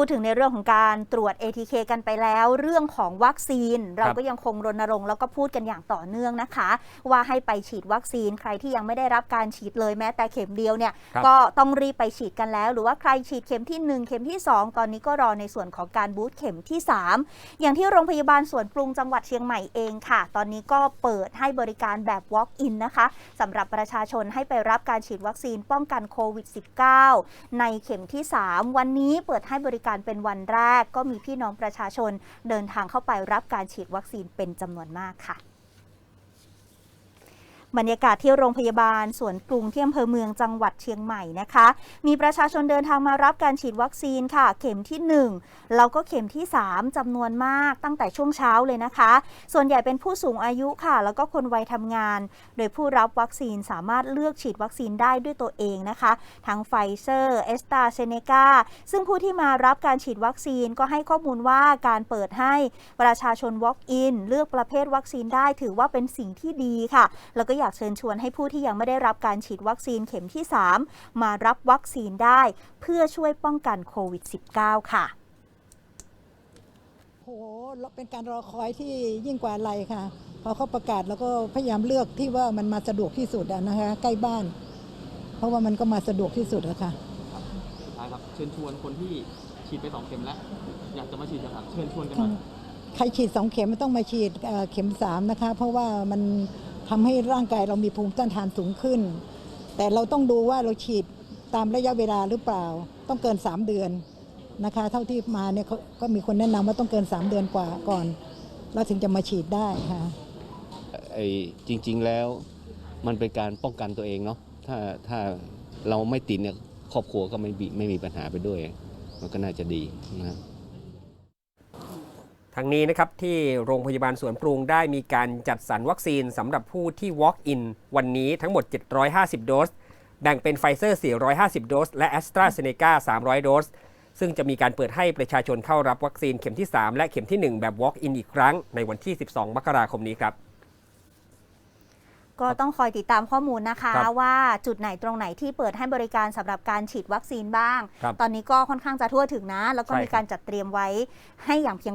พูดถึงในเรื่องของการตรวจ ATK กันไปแล้ว เรื่องของวัคซีน เราก็ยังคงรณรงค์แล้วก็พูดกันอย่างต่อเนื่องนะคะ ว่าให้ไปฉีดวัคซีนใครที่ยังไม่ได้รับการฉีดเลยแม้แต่เข็มเดียวเนี่ยครับก็ต้องรีบไปฉีดกันแล้ว หรือว่าใครฉีดเข็มที่ 1 เข็มที่ 2 ตอนนี้ก็รอในส่วนของการบูสต์เข็มที่ 3 อย่างที่โรงพยาบาลสวนปรุงจังหวัดเชียงใหม่เองค่ะ ตอนนี้ก็เปิดให้บริการแบบ Walk-in นะคะสำหรับประชาชนให้ไปรับการฉีดวัคซีนป้องกันโควิด -19 ในเข็มที่ 3 วันนี้เปิดให้บริการการเป็นวันแรก ก็มีพี่น้องประชาชนเดินทางเข้าไปรับการฉีดวัคซีนเป็นจำนวนมากค่ะ บรรยากาศที่โรงพยาบาลสวนปรุงที่อำเภอเมืองจังหวัดเชียงใหม่นะคะ มีประชาชนเดินทางมารับการฉีดวัคซีนค่ะ เข็มที่ 1 แล้วก็เข็มที่ 3จำนวนมากตั้งแต่ช่วงเช้าเลยนะคะ ส่วนใหญ่เป็นผู้สูงอายุค่ะ แล้วก็คนวัยทำงาน โดยผู้รับวัคซีนสามารถเลือกฉีดวัคซีนได้ด้วยตัวเองนะคะ ทั้งไฟเซอร์เอสตาเซเนกาซึ่งผู้ที่มารับการฉีดวัคซีนก็ให้ข้อมูลว่าการเปิดให้ประชาชน Walk-in เลือกประเภทวัคซีนได้ถือว่าเป็นสิ่งที่ดีค่ะ แล้วก็อยากเชิญชวนให้ผู้ที่ยังไม่ได้รับการฉีดวัคซีนเข็มที่ 3 มารับวัคซีนได้ เพื่อช่วยป้องกันโควิด -19 ค่ะโหเป็นการรอคอยที่ยิ่งกว่าอะไรค่ะ พอเขาประกาศแล้วก็พยายามเลือกที่ว่ามันมาสะดวกที่สุดอะนะคะ ใกล้บ้าน เพราะว่ามันก็มาสะดวกที่สุดอะค่ะสุดท้ายครับเชิญชวนคนที่ฉีดไปสองเข็มแล้ว อยากจะมาฉีดนะครับเชิญชวนกันหน่อยใครฉีดสองเข็มไม่ต้องมาฉีดเอ่อเข็มสามนะคะ เพราะว่ามัน ทำให้ร่างกายเรามีภูมิต้านทานสูงขึ้น แต่เราต้องดูว่าเราฉีดตามระยะเวลาหรือเปล่า ต้องเกิน 3 เดือนนะคะ เท่าที่มาเนี่ยก็มีคนแนะนำว่าต้องเกิน 3 เดือนกว่าก่อน เราถึงจะมาฉีดได้ค่ะไอ้จริง ๆแล้วมันเป็นการป้องกันตัวเองเนาะถ้าถ้าเราไม่ติดเนี่ยครอบครัวก็ไม่มีไม่มีปัญหาไปด้วย มันก็น่าจะดีนะครับ ทั้งนี้นะครับที่โรงพยาบาลสวนปรุงได้มีการจัดสรรวัคซีนสำหรับผู้ที่ Walk-in วันนี้ทั้งหมด 750 โดส แบ่งเป็นไฟเซอร์ 450 โดส และ a s t r a z เซ e c a 300 โดส ซึ่งจะมีการเปิดให้ประชาชนเข้ารับวัคซีนเข็มที่ 3 และเข็มที่ 1 แบบ Walk-in อีกครั้งในวันที่ 12 มกราคมนี้ครับก็ต้องคอยติดตามข้อมูลนะคะครับว่าจุดไหนตรงไหนที่เปิดให้บริการสำหรับการฉีดวัคซีนบ้างครับตอนนี้ก็ค่อนข้างจะทั่วถึงนะ แล้วก็ใช่มีการจัดเตรียมไว้ให้อย่างเพียง